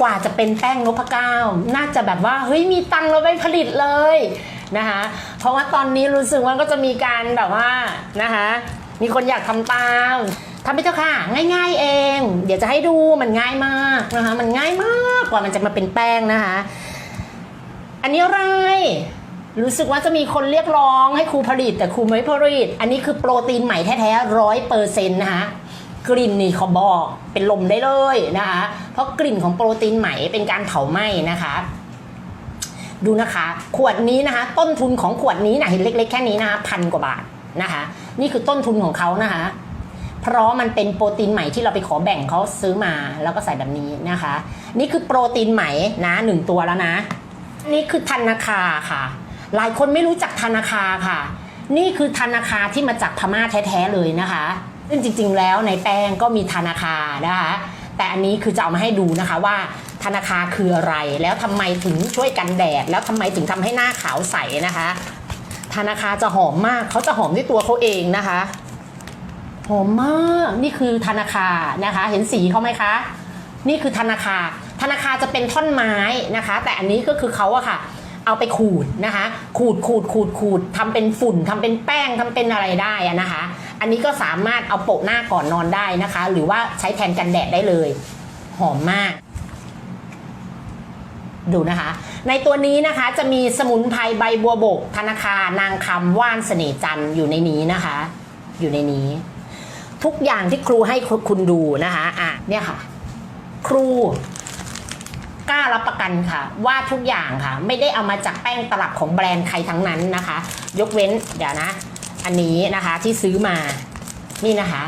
กว่าจะเป็นแป้งนพเก้าน่าจะแบบว่าเฮ้ยมีตังค์เราไปผลิตเลยนะคะเพราะว่าตอนนี้รู้สึกว่าก็จะมีการแบบว่านะคะมีคนอยากทำตามทำไปเถอะค่ะ ง่าย ๆ เอง เดี๋ยวจะให้ดูมันง่ายมากนะคะมันง่ายมากกว่ามันจะมาเป็นแป้งนะคะ อันนี้อะไรรู้สึกว่าจะมีคนเรียกร้องให้ครูผลิตแต่ครูไม่ผลิต อันนี้คือโปรตีนใหม่แท้ๆร้อยเปอร์เซ็นต์นะคะ กลิ่นนี่เขาบอกเป็นลมได้เลยนะคะ เพราะกลิ่นของโปรตีนใหม่เป็นการเผาไหม้นะคะดูนะคะ ขวดนี้นะคะ ต้นทุนของขวดนี้นะเห็นเล็ก ๆ แค่นี้นะคะพันกว่าบาทนะคะ นี่คือต้นทุนของเขานะคะ เพราะมันเป็นโปรตีนใหม่ที่เราไปขอแบ่งเขาซื้อมาแล้วก็ใส่แบบนี้นะคะ นี่คือโปรตีนใหม่นะหนึ่งตัวแล้วนะ นี่คือธนาคาค่ะ หลายคนไม่รู้จักธนาคาค่ะ นี่คือธนาคาที่มาจากพม่าแท้ๆเลยนะคะ ซึ่งจริง ๆ แล้วในแป้งก็มีธนาคานะคะ แต่อันนี้คือจะเอามาให้ดูนะคะว่าธนาคาคืออะไร แล้วทำไมถึงช่วยกันแดด แล้วทำไมถึงทำให้หน้าขาวใสนะคะธนาคาจะหอมมากเขาจะหอมด้วยตัวเขาเองนะคะหอมมากนี่คือธนาคารนะคะ เห็นสีเขาไหมคะ นี่คือธนาคารธนาคารจะเป็นท่อนไม้นะคะ แต่อันนี้ก็คือเขาอะค่ะ เอาไปขูดนะคะ ขูดขูดขูดขูดทำเป็นฝุ่นทำเป็นแป้งทำเป็นอะไรได้นะคะ อันนี้ก็สามารถเอาโปะหน้าก่อนนอนได้นะคะ หรือว่าใช้แทนกันแดดได้เลย หอมมาก ดูนะคะ ในตัวนี้นะคะจะมีสมุนไพรใบบัวบก ธนาคารนางคำว่านเสน่จันอยู่ในนี้นะคะ อยู่ในนี้ ทุกอย่างที่ครูให้คุณดูนะคะอะเนี่ยค่ะ ครูกล้ารับประกันค่ะ ว่าทุกอย่างค่ะ ไม่ได้เอามาจากแป้งตลับของแบรนด์ใครทั้งนั้นนะคะ ยกเว้นเดี๋ยวนะ อันนี้นะคะที่ซื้อมานี่นะคะ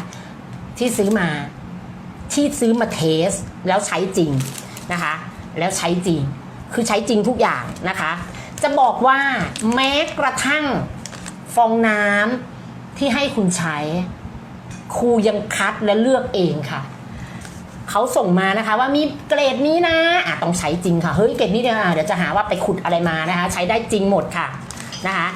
ที่ซื้อมาที่ซื้อมาเทสแล้วใช้จริงนะคะ แล้วใช้จริงคือใช้จริงทุกอย่างนะคะ จะบอกว่าแม้กระทั่งฟองน้ำที่ให้คุณใช้ ครูยังคัดและเลือกเองค่ะเขาส่งมานะคะว่ามีเกรดนี้นะอะต้องใช้จริงค่ะ เฮ้ยเกรดนี้เดี๋ยวเดี๋ยวจะหาว่าไปขุดอะไรมานะคะ ใช้ได้จริงหมดค่ะนะคะ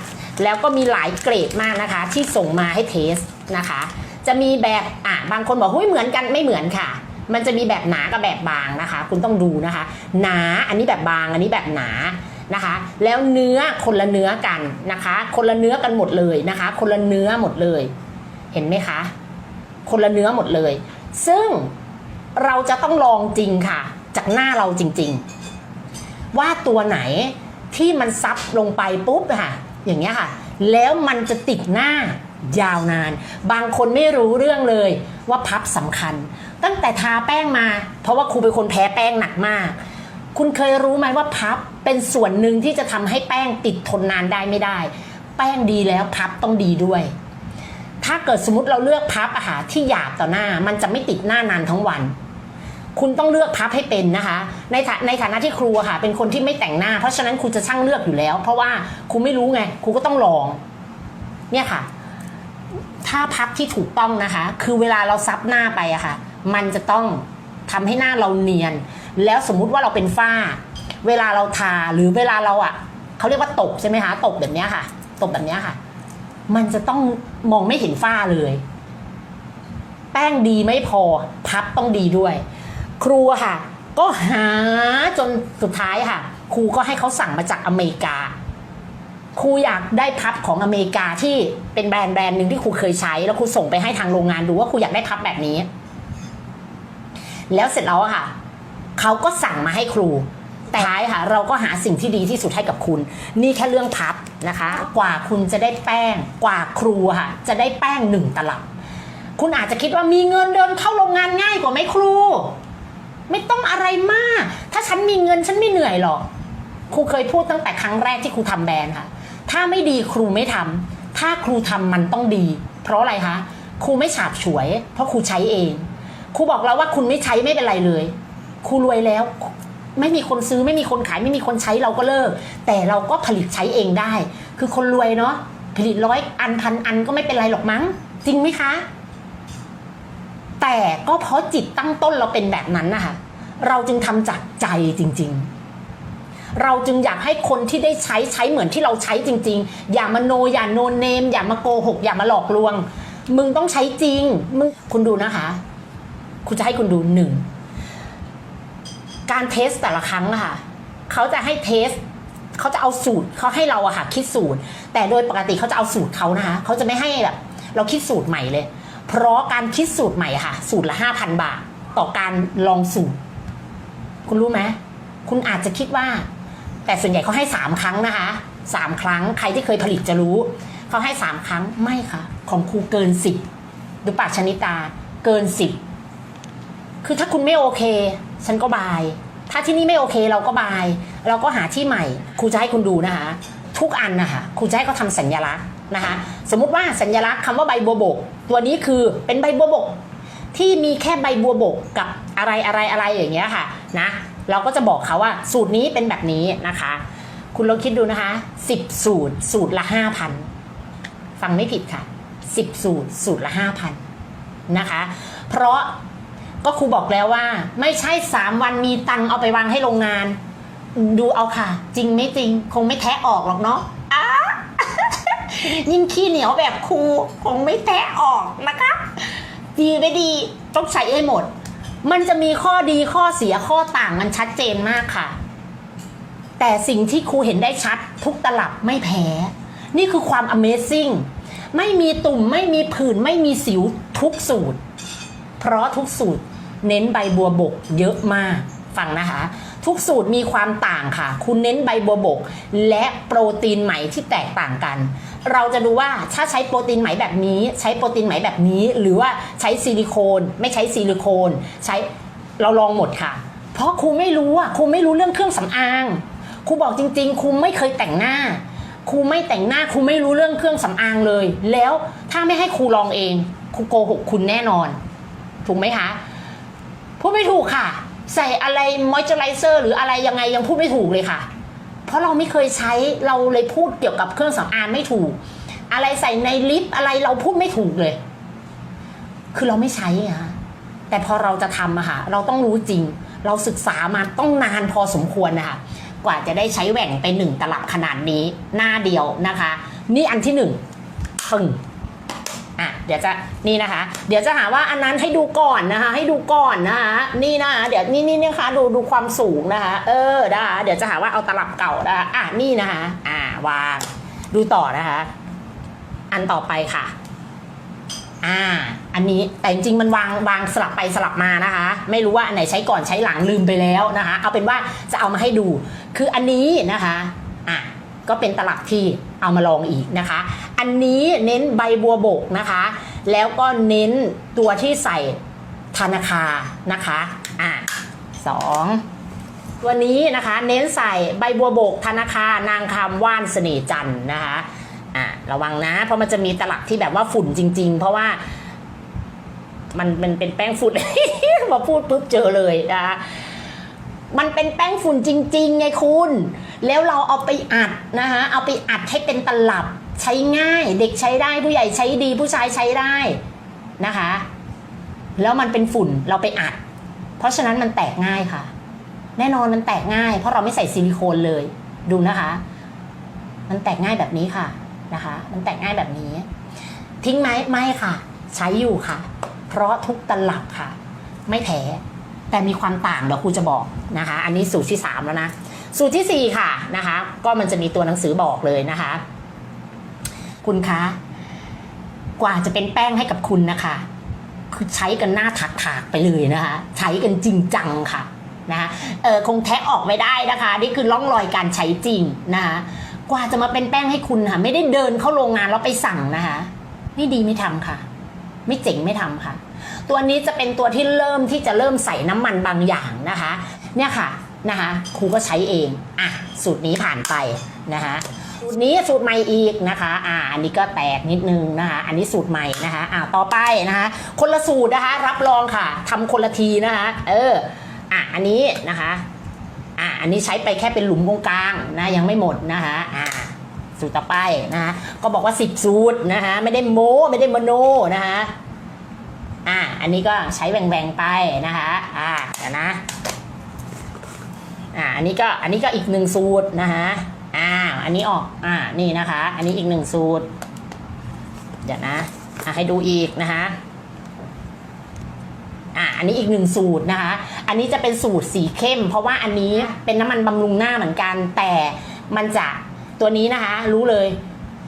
แล้วก็มีหลายเกรดมากนะคะ ที่ส่งมาให้เทสนะคะ จะมีแบบอะบางคนบอกเฮ้ยเหมือนกันไม่เหมือนค่ะ มันจะมีแบบหนากับแบบบางนะคะ คุณต้องดูนะคะ หนาอันนี้แบบบางอันนี้แบบหนานะคะ แล้วเนื้อคนละเนื้อกันนะคะ คนละเนื้อกันหมดเลยนะคะ คนละเนื้อหมดเลย เห็นไหมคะ คนละเนื้อหมดเลย ซึ่งเราจะต้องลองจริงค่ะ จากหน้าเราจริง ๆ ว่าตัวไหนที่มันซับลงไปปุ๊บค่ะ อย่างเงี้ยค่ะ แล้วมันจะติดหน้ายาวนาน บางคนไม่รู้เรื่องเลยว่าพับสำคัญ ตั้งแต่ทาแป้งมา เพราะว่าครูเป็นคนแพ้แป้งหนักมาก คุณเคยรู้ไหมว่าพับเป็นส่วนหนึ่งที่จะทำให้แป้งติดทนนานได้ไม่ได้ แป้งดีแล้วพับต้องดีด้วย ถ้าเกิดสมมติเราเลือกพับอาหารที่หยาบต่อหน้า มันจะไม่ติดหน้านานทั้งวัน คุณต้องเลือกพับให้เป็นนะคะ ในฐาในฐานะที่ครูค่ะ เป็นคนที่ไม่แต่งหน้า เพราะฉะนั้นครูจะช่างเลือกอยู่แล้ว เพราะว่าครูไม่รู้ไงครูก็ต้องลอง เนี่ยค่ะ ถ้าพับที่ถูกต้องนะคะ คือเวลาเราซับหน้าไปอะค่ะ มันจะต้องทำให้หน้าเราเนียน แล้วสมมุติว่าเราเป็นฝ้า เวลาเราทาหรือเวลาเราอะเขาเรียกว่าตกใช่ไหมคะตกแบบเนี้ยค่ะ ตกแบบเนี้ยค่ะ มันจะต้องมองไม่เห็นฝ้าเลย แป้งดีไม่พอ พับต้องดีด้วย ครูค่ะ ก็หาจนสุดท้ายค่ะ ครูก็ให้เขาสั่งมาจากอเมริกา ครูอยากได้พับของอเมริกาที่เป็นแบรนด์แบรนด์หนึ่งที่ครูเคยใช้ แล้วครูส่งไปให้ทางโรงงานดูว่าครูอยากได้พับแบบนี้ แล้วเสร็จแล้วค่ะเขาก็สั่งมาให้ครูแต่ท้ายค่ะ เราก็หาสิ่งที่ดีที่สุดให้กับคุณ นี่แค่เรื่องพับนะคะ กว่าคุณจะได้แป้ง กว่าครูค่ะ จะได้แป้งหนึ่งตลับ คุณอาจจะคิดว่ามีเงินเดินเข้าโรงงานง่ายกว่าไหมครู ไม่ต้องอะไรมาก ถ้าฉันมีเงินฉันไม่เหนื่อยหรอกครูเคยพูดตั้งแต่ครั้งแรกที่ครูทำแบรนด์ค่ะ ถ้าไม่ดีครูไม่ทำถ้าครูทำมันต้องดี เพราะอะไรคะครูไม่ฉาบฉวย เพราะครูใช้เองครูบอกแล้วว่าคุณไม่ใช้ไม่เป็นไรเลยครูรวยแล้ว ไม่มีคนซื้อไม่มีคนขายไม่มีคนใช้เราก็เลิก แต่เราก็ผลิตใช้เองได้ คือคนรวยเนาะผลิตร้อยอันพันอันก็ไม่เป็นไรหรอกมั้ง จริงไหมคะ แต่ก็เพราะจิตตั้งต้นเราเป็นแบบนั้นนะคะเราจึงทำจากใจจริง ๆ เราจึงอยากให้คนที่ได้ใช้ใช้เหมือนที่เราใช้จริง ๆ อย่ามาโนอย่าโนเนม อย่ามาโกหก อย่ามาหลอกลวง มึงต้องใช้จริง มึงคุณดูนะคะ คุณจะให้คุณดูหนึ่งการเทสแต่ละครั้งค่ะเขาจะให้เทสเขาจะเอาสูตรเขาให้เราอะค่ะคิดสูตร แต่โดยปกติเขาจะเอาสูตรเขานะคะเขาจะไม่ให้แบบเราคิดสูตรใหม่เลย เพราะการคิดสูตรใหม่ค่ะ สูตรละห้าพันบาท ต่อการลองสูตร คุณรู้ไหมคุณอาจจะคิดว่า แต่ส่วนใหญ่เขาให้สามครั้งนะคะสามครั้งใครที่เคยผลิตจะรู้ เขาให้สามครั้งไม่ค่ะ ของครูเกินสิบดูปากชนิตาเกินสิบคือถ้าคุณไม่โอเค ฉันก็บาย ถ้าที่นี่ไม่โอเคเราก็บาย เราก็หาที่ใหม่ครูจะให้คุณดูนะคะ ทุกอันนะคะครูจะให้เขาทำสัญลักษณ์ นะคะสมมุติว่าสัญลักษณ์คำว่าใบบัวบก ตัวนี้คือเป็นใบบัวบก ที่มีแค่ใบบัวบกกับอะไรอะไรอะไรอย่างเงี้ยค่ะนะเราก็จะบอกเขาว่าสูตรนี้เป็นแบบนี้นะคะ คุณลองคิดดูนะคะสิบสูตรสูตรละห้าพันฟังไม่ผิดค่ะสิบสูตรสูตรละห้าพันนะคะ เพราะก็ครูบอกแล้วว่า ไม่ใช่สามวันมีตังเอาไปวางให้โรงงาน ดูเอาค่ะ จริงไม่จริง คงไม่แทะออกหรอกเนาะ ยิ่งขี้เหนียวแบบครูคงไม่แทะออกนะคะ ดีไม่ดีต้องใส่ให้หมด มันจะมีข้อดีข้อเสียข้อต่างมันชัดเจนมากค่ะ แต่สิ่งที่ครูเห็นได้ชัด ทุกตลับไม่แพ้ นี่คือความ Amazing ไม่มีตุ่มไม่มีผื่นไม่มีสิวทุกสูตร เพราะทุกสูตรเน้นใบบัวบกเยอะมาก ฟังนะคะ ทุกสูตรมีความต่างค่ะ คุณเน้นใบบัวบก และโปรตีนไหมที่แตกต่างกัน เราจะดูว่าถ้าใช้โปรตีนไหมแบบนี้ ใช้โปรตีนไหมแบบนี้ หรือว่าใช้ซิลิโคน ไม่ใช้ซิลิโคน ใช้เราลองหมดค่ะ เพราะครูไม่รู้อะครูไม่รู้เรื่องเครื่องสำอางครูบอกจริง ๆครูไม่เคยแต่งหน้าครูไม่แต่งหน้าครูไม่รู้เรื่องเครื่องสำอางเลย แล้วถ้าไม่ให้ครูลองเองครูโกหกคุณแน่นอน ถูกไหมคะพูดไม่ถูกค่ะ ใส่อะไรมอยเจอไรเซอร์หรืออะไรยังไงยังพูดไม่ถูกเลยค่ะ เพราะเราไม่เคยใช้เราเลยพูดเกี่ยวกับเครื่องสำอางไม่ถูก อะไรใส่ในลิปอะไรเราพูดไม่ถูกเลย คือเราไม่ใช้อะค่ะแต่พอเราจะทำอะค่ะ เราต้องรู้จริง เราศึกษามาต้องนานพอสมควรนะคะกว่าจะได้ใช้แหว่งไปหนึ่งตลับขนาดนี้หน้าเดียวนะคะ นี่อันที่หนึ่งปึ้ง อะเดี๋ยวจะนี่นะคะ เดี๋ยวจะหาว่าอันนั้นให้ดูก่อนนะคะ ให้ดูก่อนนะคะนี่นะคะเดี๋ยวนี่นี่นะคะดูดูความสูงนะคะ เออนะคะเดี๋ยวจะหาว่าเอาตลับเก่านะคะอะนี่นะคะ อ่าวางดูต่อนะคะ อันต่อไปค่ะ อ่า อันนี้แต่จริงๆมันวางวางสลับไปสลับมานะคะ ไม่รู้ว่าอันไหนใช้ก่อนใช้หลังลืมไปแล้วนะคะ เอาเป็นว่าจะเอามาให้ดู คืออันนี้นะคะ อะก็เป็นตลับที่ เอามาลองอีกนะคะ อันนี้เน้นใบบัวบกนะคะ แล้วก็เน้นตัวที่ใส่ธนาคารนะคะอะสองตัวนี้นะคะเน้นใส่ใบบัวบกธนาคารนางคำว่านเสน่จันนะคะอะระวังนะ เพราะมันจะมีตลับที่แบบว่าฝุ่นจริง ๆ เพราะว่ามันมันเป็นแป้งฝุ่นพอพูดปุ๊บเจอเลยนะคะมันเป็นแป้งฝุ่นจริง ๆ ไงคุณ แล้วเราเอาไปอัดนะคะเอาไปอัดให้เป็นตลับใช้ง่าย เด็กใช้ได้ผู้ใหญ่ใช้ดีผู้ชายใช้ได้นะคะ แล้วมันเป็นฝุ่นเราไปอัด เพราะฉะนั้นมันแตกง่ายค่ะ แน่นอนมันแตกง่าย เพราะเราไม่ใส่ซิลิโคนเลยดูนะคะ มันแตกง่ายแบบนี้ค่ะนะคะ มันแตกง่ายแบบนี้ ทิ้งไหมไม่ค่ะ ใช้อยู่ค่ะ เพราะทุกตลับค่ะ ไม่แพ้แต่มีความต่างเดี๋ยวครูจะบอกนะคะ อันนี้สูตรที่สามแล้วนะ สูตรที่สี่ค่ะนะคะ ก็มันจะมีตัวหนังสือบอกเลยนะคะ คุณคะกว่าจะเป็นแป้งให้กับคุณนะคะ คือใช้กันหน้าถักๆไปเลยนะคะ ใช้กันจริงจังค่ะนะคะเออคงแทะออกไม่ได้นะคะ นี่คือร่องรอยการใช้จริงนะคะกว่าจะมาเป็นแป้งให้คุณค่ะ ไม่ได้เดินเข้าโรงงานแล้วไปสั่งนะคะไม่ดีไม่ทำค่ะ ไม่เจ๋งไม่ทำค่ะ ตัวนี้จะเป็นตัวที่เริ่มที่จะเริ่มใส่น้ำมันบางอย่างนะคะ เนี่ยค่ะ นะคะครูก็ใช้เองอะสูตรนี้ผ่านไปนะคะสูตรนี้สูตรใหม่อีกนะคะอ่าอันนี้ก็แตกนิดนึงนะคะ อันนี้สูตรใหม่นะคะอ่าต่อไปนะคะคนละสูตรนะคะรับรองค่ะทำคนละทีนะคะเอออะอันนี้นะคะอะอันนี้ใช้ไปแค่เป็นหลุมตรงกลางนะยังไม่หมดนะคะอ่าสูตรต่อไปนะคะก็บอกว่า 10 สูตรนะคะไม่ได้โม้ไม่ได้มโนนะคะอ่าอันนี้ก็ใช้แบ่งๆไปนะคะอ่านะ อ่าอันนี้ก็อันนี้ก็อีกหนึ่งสูตรนะคะอ่าอันนี้ออกอ่านี่นะคะ อันนี้อีกหนึ่งสูตร เดี๋ยวนะอะให้ดูอีกนะคะอะอันนี้อีกหนึ่งสูตรนะคะ อันนี้จะเป็นสูตรสีเข้ม เพราะว่าอันนี้เป็นน้ำมันบำรุงหน้าเหมือนกัน แต่มันจะตัวนี้นะคะ รู้เลย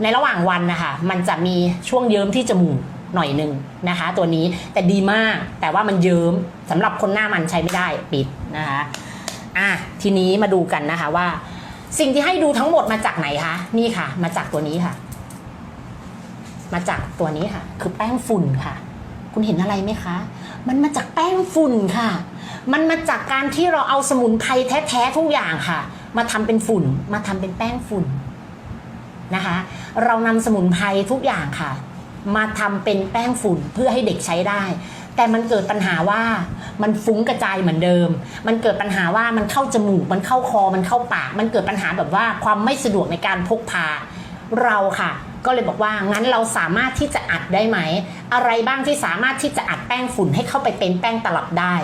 ในระหว่างวันนะคะ มันจะมีช่วงเยิ้มที่จมูกหน่อยหนึ่งนะคะ ตัวนี้แต่ดีมากแต่ว่ามันเยิ้มสำหรับคนหน้ามันใช้ไม่ได้ปิดนะคะ อะทีนี้มาดูกันนะคะว่า สิ่งที่ให้ดูทั้งหมดมาจากไหนคะนี่ค่ะ มาจากตัวนี้ค่ะ มาจากตัวนี้ค่ะ คือแป้งฝุ่นค่ะ คุณเห็นอะไรไหมคะ มันมาจากแป้งฝุ่นค่ะ มันมาจากการที่เราเอาสมุนไพรแท้ๆทุกอย่างค่ะ มาทำเป็นฝุ่น มาทำเป็นแป้งฝุ่นนะคะ เรานำสมุนไพรทุกอย่างค่ะ มาทำเป็นแป้งฝุ่นเพื่อให้เด็กใช้ได้ แต่มันเกิดปัญหาว่า มันฟุ้งกระจายเหมือนเดิม มันเกิดปัญหาว่ามันเข้าจมูก มันเข้าคอ มันเข้าปาก มันเกิดปัญหาแบบว่าความไม่สะดวกในการพกพาเราค่ะ ก็เลยบอกว่างั้นเราสามารถที่จะอัดได้ไหม อะไรบ้างที่สามารถที่จะอัดแป้งฝุ่นให้เข้าไปเป็นแป้งตลับได้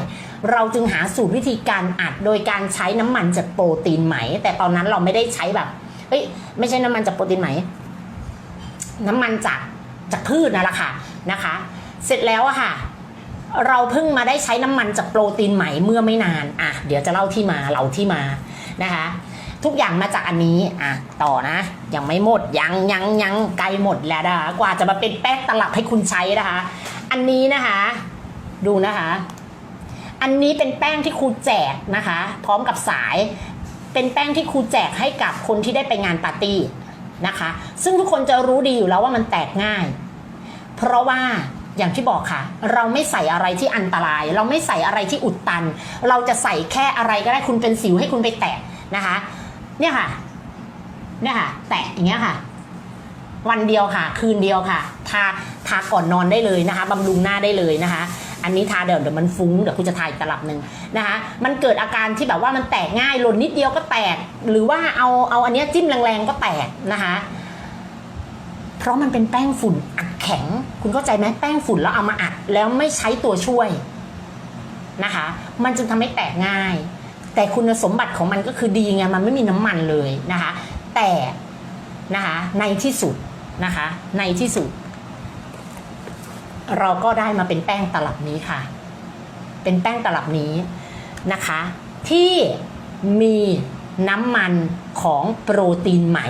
เราจึงหาสูตรวิธีการอัดโดยการใช้น้ำมันจากโปรตีนไหม แต่ตอนนั้นเราไม่ได้ใช้แบบเอ้ยไม่ใช่น้ำมันจากโปรตีนไหม น้ำมันจากจากพืชนั่นแหละค่ะนะคะ เสร็จแล้วอะค่ะ เราเพิ่งมาได้ใช้น้ำมันจากโปรตีนไหมเมื่อไม่นานอะเดี๋ยวจะเล่าที่มาเราที่มานะคะ ทุกอย่างมาจากอันนี้อะต่อนะ ยังไม่หมดยังยังยังไกลหมดแล้วนะคะกว่าจะมาเป็นแป้งตลับให้คุณใช้นะคะ อันนี้นะคะ ดูนะคะ อันนี้เป็นแป้งที่ครูแจกนะคะ พร้อมกับสายเป็นแป้งที่ครูแจกให้กับคนที่ได้ไปงานปาร์ตี้นะคะ ซึ่งทุกคนจะรู้ดีอยู่แล้วว่ามันแตกง่าย เพราะว่า อย่างที่บอกค่ะ เราไม่ใส่อะไรที่อันตราย เราไม่ใส่อะไรที่อุดตัน เราจะใส่แค่อะไรก็ได้คุณเป็นสิวให้คุณไปแตะนะคะ เนี่ยค่ะ เนี่ยค่ะ แตะอย่างเงี้ยค่ะ วันเดียวค่ะ คืนเดียวค่ะ ทาทาก่อนนอนได้เลยนะคะบำรุงหน้าได้เลยนะคะ อันนี้ทาเดี๋ยวเดี๋ยวมันฟุ้งเดี๋ยวคุณจะทาอีกตลับหนึ่งนะคะ มันเกิดอาการที่แบบว่ามันแตกง่ายหล่นนิดเดียวก็แตก หรือว่าเอาเอาอันเนี้ยจิ้มแรงๆก็แตกนะคะ เพราะมันเป็นแป้งฝุ่นอัดแข็ง คุณเข้าใจไหมแป้งฝุ่นแล้วเอามาอัดแล้วไม่ใช้ตัวช่วยนะคะ มันจึงทำให้แตกง่าย แต่คุณสมบัติของมันก็คือดีไงมันไม่มีน้ำมันเลยนะคะ แต่นะคะในที่สุดนะคะ ในที่สุด เราก็ได้มาเป็นแป้งตลับนี้ค่ะ เป็นแป้งตลับนี้นะคะ ที่มีน้ำมันของโปรตีนไหม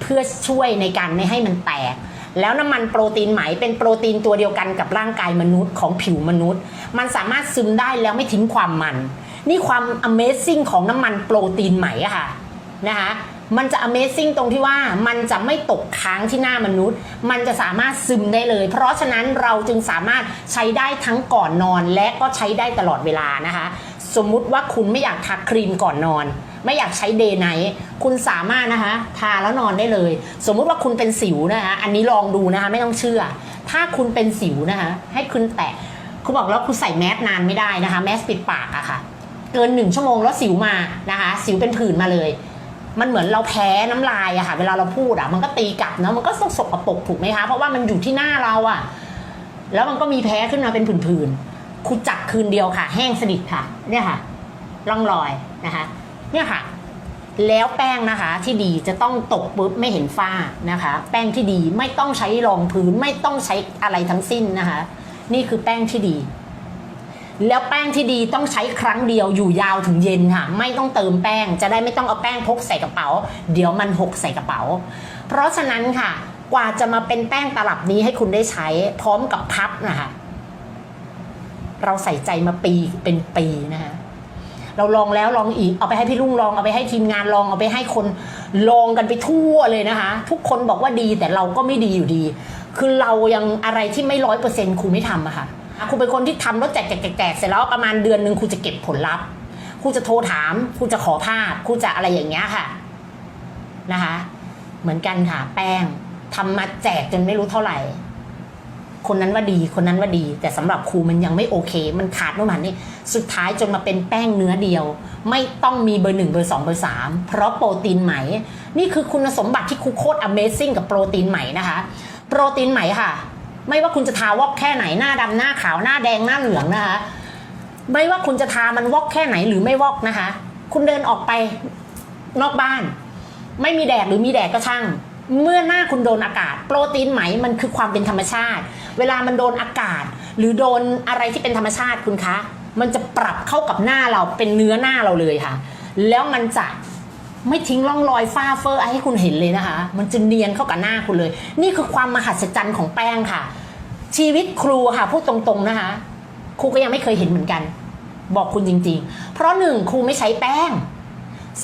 เพื่อช่วยในการไม่ให้มันแตก แล้วน้ำมันโปรตีนไหมเป็นโปรตีนตัวเดียวกันกับร่างกายมนุษย์ของผิวมนุษย์ มันสามารถซึมได้แล้วไม่ทิ้งความมัน นี่ความ Amazing ของน้ำมันโปรตีนไหมอะค่ะนะคะมันจะ Amazing ตรงที่ว่ามันจะไม่ตกค้างที่หน้ามนุษย์ มันจะสามารถซึมได้เลย เพราะฉะนั้นเราจึงสามารถใช้ได้ทั้งก่อนนอนและก็ใช้ได้ตลอดเวลานะคะ สมมุติว่าคุณไม่อยากทาครีมก่อนนอน ไม่อยากใช้เดย์ไนท์คุณสามารถนะคะ ทาแล้วนอนได้เลย สมมุติว่าคุณเป็นสิวนะคะ อันนี้ลองดูนะคะ ไม่ต้องเชื่อ ถ้าคุณเป็นสิวนะคะ ให้คุณแตะคุณบอกแล้วคุณใส่แมสนานไม่ได้นะคะ แมสปิดปากอะค่ะ เกินหนึ่งชั่วโมงแล้วสิวมานะคะ สิวเป็นผื่นมาเลย มันเหมือนเราแพ้น้ำลายอะค่ะ เวลาเราพูดอะมันก็ตีกลับเนาะมันก็สกปรกถูกไหมคะเพราะว่ามันอยู่ที่หน้าเราอะแล้วมันก็มีแพ้ขึ้นมาเป็นผื่นๆคุณจักคืนเดียวค่ะ แห้งสนิทค่ะ เนี่ยค่ะร่องรอยนะคะ เนี่ยค่ะ แล้วแป้งนะคะที่ดีจะต้องตกปุ๊บไม่เห็นฝ้านะคะ แป้งที่ดีไม่ต้องใช้รองพื้นไม่ต้องใช้อะไรทั้งสิ้นนะคะ นี่คือแป้งที่ดี แล้วแป้งที่ดีต้องใช้ครั้งเดียวอยู่ยาวถึงเย็นค่ะ ไม่ต้องเติมแป้งจะได้ไม่ต้องเอาแป้งพกใส่กระเป๋า เดี๋ยวมันหกใส่กระเป๋า เพราะฉะนั้นค่ะกว่าจะมาเป็นแป้งตลับนี้ให้คุณได้ใช้พร้อมกับพับนะคะ เราใส่ใจมาปีเป็นปีนะคะ เราลองแล้วลองอีก เอาไปให้พี่ลุงลอง เอาไปให้ทีมงานลอง เอาไปให้คนลองกันไปทั่วเลยนะคะ ทุกคนบอกว่าดีแต่เราก็ไม่ดีอยู่ดี คือเรายังอะไรที่ไม่ร้อยเปอร์เซ็นต์ครูไม่ทำอะค่ะครูเป็นคนที่ทำแล้วแจกแจกแจกแจกเสร็จแล้วประมาณเดือนหนึ่งครูจะเก็บผลลัพธ์ครูจะโทรถามครูจะขอภาพครูจะอะไรอย่างเงี้ยค่ะนะคะ เหมือนกันค่ะ แป้งทำมาแจกจนไม่รู้เท่าไหร่ คนนั้นว่าดีคนนั้นว่าดี แต่สำหรับครูมันยังไม่โอเค มันขาดเมื่อมันนี่สุดท้ายจนมาเป็นแป้งเนื้อเดียว ไม่ต้องมีเบอร์หนึ่งเบอร์สองเบอร์สามเพราะโปรตีนไหม นี่คือคุณสมบัติที่ครูโคตร Amazing กับโปรตีนไหมนะคะ โปรตีนไหมค่ะ ไม่ว่าคุณจะทาวอกแค่ไหนหน้าดำหน้าขาวหน้าแดงหน้าเหลืองนะคะ ไม่ว่าคุณจะทามันวอกแค่ไหนหรือไม่วอกนะคะ คุณเดินออกไปนอกบ้าน ไม่มีแดดหรือมีแดดก็ช่าง เมื่อหน้าคุณโดนอากาศ โปรตีนไหมมันคือความเป็นธรรมชาติ เวลามันโดนอากาศ หรือโดนอะไรที่เป็นธรรมชาติคุณคะ มันจะปรับเข้ากับหน้าเราเป็นเนื้อหน้าเราเลยค่ะ แล้วมันจะไม่ทิ้งร่องรอยฝ้าเฟอร์ให้คุณเห็นเลยนะคะ มันจะเนียนเข้ากับหน้าคุณเลย นี่คือความมหัศจรรย์ของแป้งค่ะ ชีวิตครูค่ะพูดตรงๆนะคะครูก็ยังไม่เคยเห็นเหมือนกัน บอกคุณจริง ๆ เพราะหนึ่งครูไม่ใช้แป้ง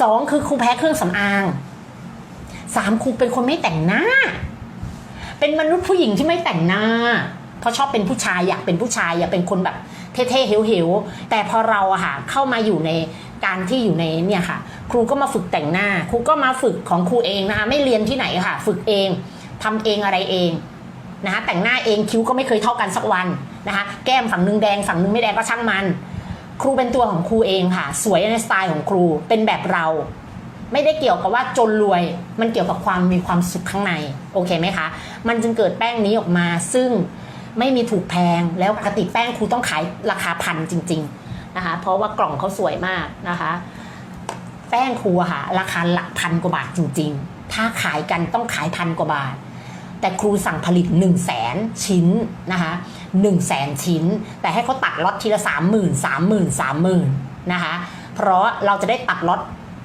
สองคือครูแพ้เครื่องสำอาง สามครูเป็นคนไม่แต่งหน้า เป็นมนุษย์ผู้หญิงที่ไม่แต่งหน้า เพราะชอบเป็นผู้ชายอยากเป็นผู้ชายอยากเป็นคนแบบเท่ๆเฮวๆแต่พอเราอะค่ะเข้ามาอยู่ในการที่อยู่ในเนี่ยค่ะ ครูก็มาฝึกแต่งหน้า ครูก็มาฝึกของครูเองนะคะไม่เรียนที่ไหนค่ะ ฝึกเองทำเองอะไรเองนะคะแต่งหน้าเองคิ้วก็ไม่เคยเท่ากันสักวันนะคะแก้มฝั่งนึงแดงฝั่งนึงไม่แดงก็ช่างมัน ครูเป็นตัวของครูเองค่ะ สวยในสไตล์ของครูเป็นแบบเรา ไม่ได้เกี่ยวกับว่าจนรวย มันเกี่ยวกับความมีความสุขข้างในโอเคไหมคะ มันจึงเกิดแป้งนี้ออกมาซึ่งไม่มีถูกแพงแล้วปกติแป้งครูต้องขายราคาพันจริง ๆนะคะ เพราะว่ากล่องเขาสวยมากนะคะ แป้งครูค่ะ ราคาหลักพันกว่าบาทจริง ๆ ถ้าขายกันต้องขายพันกว่าบาท แต่ครูสั่งผลิต 1 0 0 0 0แสนชิ้นนะคะ1 0 0 0 0แสนชิ้น แต่ให้เขาตัดล็อตทีละ 3 0 0 0 0 3 0 0 0 0 3 0,000นะคะเพราะเราจะได้ตัดล็อต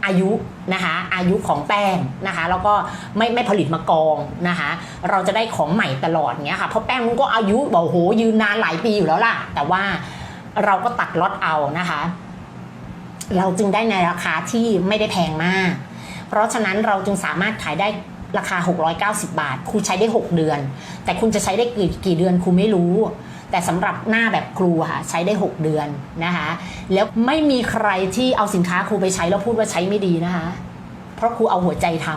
อายุนะคะอายุของแป้งนะคะแล้วก็ไม่ไม่ผลิตมากองนะคะเราจะได้ของใหม่ตลอดเงี้ยค่ะเพราะแป้งมันก็อายุบอกโหยืนนานหลายปีอยู่แล้วล่ะ แต่ว่าเราก็ตัดล็อตเอานะคะ เราจึงได้ในราคาที่ไม่ได้แพงมาก เพราะฉะนั้นเราจึงสามารถขายได้ราคา 690 บาทครูใช้ได้ 6 เดือน แต่คุณจะใช้ได้กี่กี่เดือนครูไม่รู้ แต่สำหรับหน้าแบบครูค่ะใช้ได้ 6 เดือนนะคะแล้วไม่มีใครที่เอาสินค้าครูไปใช้แล้วพูดว่าใช้ไม่ดีนะคะ เพราะครูเอาหัวใจท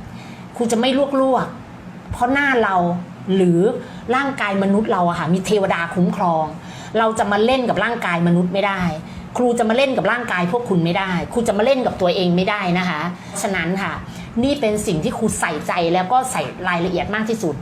ำครูจะไม่ลวกๆเพราะหน้าเราหรือร่างกายมนุษย์เราอะค่ะมีเทวดาคุ้มครอง เราจะมาเล่นกับร่างกายมนุษย์ไม่ได้ ครูจะมาเล่นกับร่างกายพวกคุณไม่ได้ ครูจะมาเล่นกับตัวเองไม่ได้นะคะ ฉะนั้นค่ะ นี่เป็นสิ่งที่ครูใส่ใจแล้วก็ใส่รายละเอียดมากที่สุด